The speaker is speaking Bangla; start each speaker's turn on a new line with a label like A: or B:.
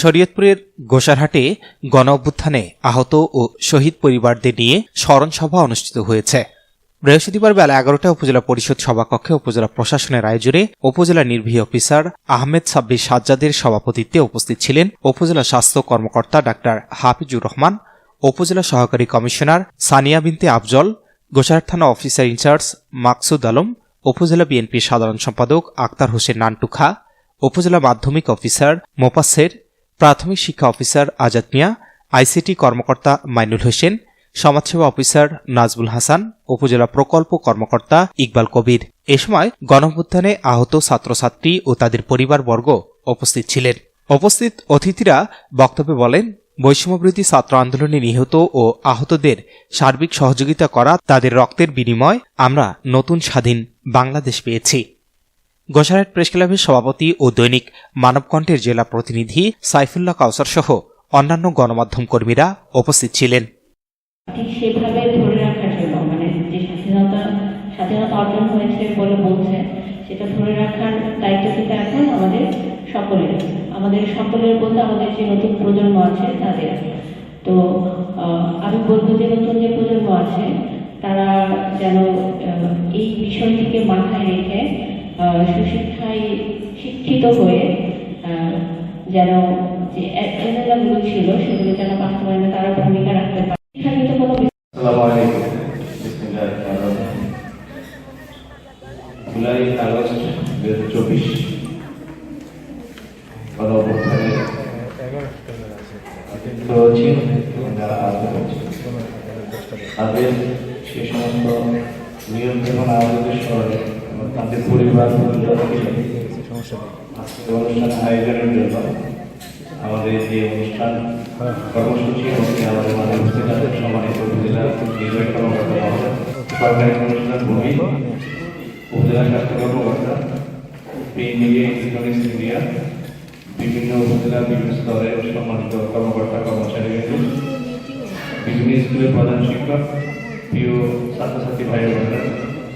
A: শরীয়তপুরের গোসারহাটে গণ অভ্যুত্থানে আহত ও শহীদ পরিবারদের নিয়ে স্মরণ সভা অনুষ্ঠিত হয়েছে। বৃহস্পতিবার বেলা এগারোটা উপজেলা পরিষদ সভাকক্ষে উপজেলা প্রশাসনের আয়োজনে উপজেলা নির্বাহী অফিসার আহমেদ সাব্বির সাজ্জাদের সভাপতিত্বে উপস্থিত ছিলেন উপজেলা স্বাস্থ্য কর্মকর্তা ডাক্তার হাফিজুর রহমান, উপজেলা সহকারী কমিশনার সানিয়া বিনতে আফজল, গোসারহাট থানা অফিসার ইনচার্জ মাকসুদ আলম, উপজেলা বিএনপির সাধারণ সম্পাদক আক্তার হোসেন নান্টু খা উপজেলা মাধ্যমিক অফিসার মোপাসের প্রাথমিক শিক্ষা অফিসার আজাদ মিয়া, আইসিটি কর্মকর্তা মাইনুল হোসেন, সমাজসেবা অফিসার নাজবুল হাসান, উপজেলা প্রকল্প কর্মকর্তা ইকবাল কবির। এ সময় গণঅভ্যুত্থানে আহত ছাত্রছাত্রী ও তাদের পরিবারবর্গ উপস্থিত ছিলেন। উপস্থিত অতিথিরা বক্তব্যে বলেন বৈষম্যবিরোধী ছাত্র আন্দোলনে নিহত ও আহতদের সার্বিক সহযোগিতা করা তাদের রক্তের বিনিময় আমরা নতুন স্বাধীন বাংলাদেশ পেয়েছি। গোসারহাট প্রেস ক্লাবের সভাপতি ও দৈনিক মানবকণ্ঠের জেলা প্রতিনিধি সাইফুল্লাহ কাউসার সহ অন্যান্য গণমাধ্যম কর্মীরা উপস্থিত ছিলেন।
B: মানে আমাদের সকলের বলতে আমাদের যে নতুন প্রজন্ম আছে, তাদের। তো আমি বলব যে নতুন যে প্রজন্ম আছে, তারা যেন এই বিষয়টিকে মাথায় রেখে সুশিক্ষায় শিক্ষিত হয়ে যেন যে ছিল, সেগুলো যেন বাস্তবায়নে তারা ভূমিকা রাখতে পারে।
C: সে সমস্ত নিয়ন্ত্রণ আহতদের স্মরণে তাদের পরিবার অনুষ্ঠান আয়োজনের জন্য আমাদের যে অনুষ্ঠান কর্মসূচি হচ্ছে আমাদের সম্মানিত উপজেলা নির্বাহী কর্মকর্তা সরকারি অনুষ্ঠান ভূমি, উপজেলা স্বাস্থ্য বিভিন্ন উপজেলা, বিভিন্ন স্তরের সম্মানিত কর্মকর্তা, কর্মচারী বিভিন্ন স্কুলের প্রধান শিক্ষক, প্রিয় ছাত্রছাত্রী ভাই বোনেরা